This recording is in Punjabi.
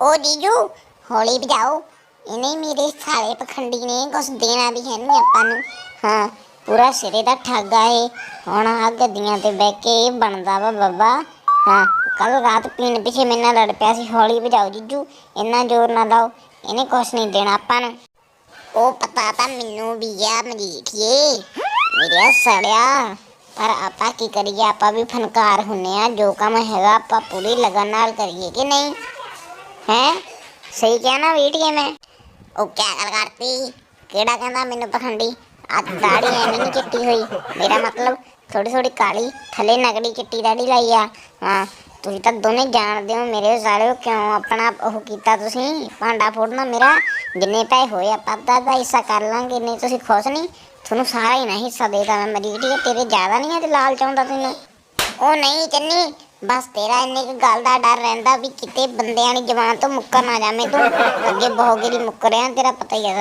ਉਹ ਜੀਜੂ ਹੌਲੀ ਵਜਾਓ ਇਹਨੇ ਮੇਰੇ ਸਾਲੇ ਪਖੰਡੀ ਨੇ, ਕੁਛ ਦੇਣਾ ਵੀ ਹੈ ਨਹੀਂ ਆਪਾਂ ਨੂੰ। ਹਾਂ, ਪੂਰਾ ਸਿਰੇ ਦਾ ਠੱਗਾ ਏ ਹੁਣ ਆ ਗੱਦੀਆਂ ਤੇ ਬਹਿ ਕੇ ਇਹ ਬਣਦਾ ਵਾ ਬੱਬਾ। ਹਾਂ ਕੱਲ ਰਾਤ ਪੀਣ ਪਿੱਛੇ ਮੇਰੇ ਨਾਲ ਲੜ ਪਿਆ ਸੀ। ਹੌਲੀ ਵਜਾਓ ਜੀਜੂ ਇੰਨਾ ਜ਼ੋਰ ਨਾ ਲਾਓ। ਇਹਨੇ ਕੁਛ ਨਹੀਂ ਦੇਣਾ ਆਪਾਂ ਨੂੰ। ਉਹ ਪਤਾ ਤਾਂ ਮੈਨੂੰ ਵੀ ਆ, ਮਜੀਠੀਏ। ਮੇਰੇ ਸੜਿਆ ਪਰ ਆਪਾਂ ਕੀ ਕਰੀਏ, ਆਪਾਂ ਵੀ ਫਨਕਾਰ ਹੁੰਨੇ ਆ। ਜੋ ਕੰਮ ਹੈਗਾ ਆਪਾਂ ਪੂਰੀ ਲਗਨ ਨਾਲ ਕਰੀਏ ਕਿ ਨਹੀਂ? ਹੈ? ਸਹੀ ਕਿਹਾ ਨਾ ਵੀਟੀਏ ਮੈਂ। ਉਹ ਕਿਆ ਗੱਲ ਕਰਤੀ? ਕਿਹੜਾ ਕਹਿੰਦਾ ਮੈਨੂੰ ਪਖੰਡੀ? ਆ ਦਾੜੀ ਐਵੇਂ ਨਹੀਂ ਚਿੱਟੀ ਹੋਈ। ਮੇਰਾ ਮਤਲਬ ਥੋੜੀ ਥੋੜੀ ਕਾਲੀ, ਥੱਲੇ ਨਗੜੀ ਚਿੱਟੀ ਦਾੜੀ ਲਾਈ ਆ। ਹਾਂ, ਤੁਸੀਂ ਤਾਂ ਦੋਨੇ ਜਾਣਦੇ ਹੋ ਮੇਰੇ ਸਾਲਿਓ ਕਿਉਂ ਆਪਣਾ ਉਹ ਕੀਤਾ ਤੁਸੀਂ? ਭਾਂਡਾ ਫੋੜਨਾ ਮੇਰਾ? ਜਿੰਨੇ ਪੈਸੇ ਹੋਏ ਆਪਾਂ ਅੱਧਾ ਦਾ ਹਿੱਸਾ ਕਰ ਲਾਂਗੇ ਨਹੀਂ ਤੁਸੀਂ ਖੁਸ਼ ਨਹੀਂ? ਤੁਹਾਨੂੰ ਸਾਰਾ ਹੀ ਨਾ ਹਿੱਸਾ ਦੇਦਾ ਮੈਂ। ਮਰੀ ਤੇਰੇ ਜ਼ਿਆਦਾ ਨਹੀਂ ਹੈ ਤੇ ਲਾਲ ਚਾਹੁੰਦਾ ਤੈਨੂੰ? ਉਹ ਨਹੀਂ ਚੰਨੀ ਬਸ ਤੇਰਾ ਇੰਨੇ ਕੁ ਗੱਲ ਦਾ ਡਰ ਰਹਿੰਦਾ ਵੀ ਕਿਤੇ ਬੰਦਿਆਂ ਦੀ ਜਵਾਨ ਤੋਂ ਮੁੱਕਰ ਨਾ ਜਾਵੇਂ ਤੂੰ। ਅੱਗੇ ਬਹੁਤ ਗੇਰੀ ਮੁੱਕਰਿਆ ਤੇਰਾ ਪਤਾ ਹੀ ਹੈ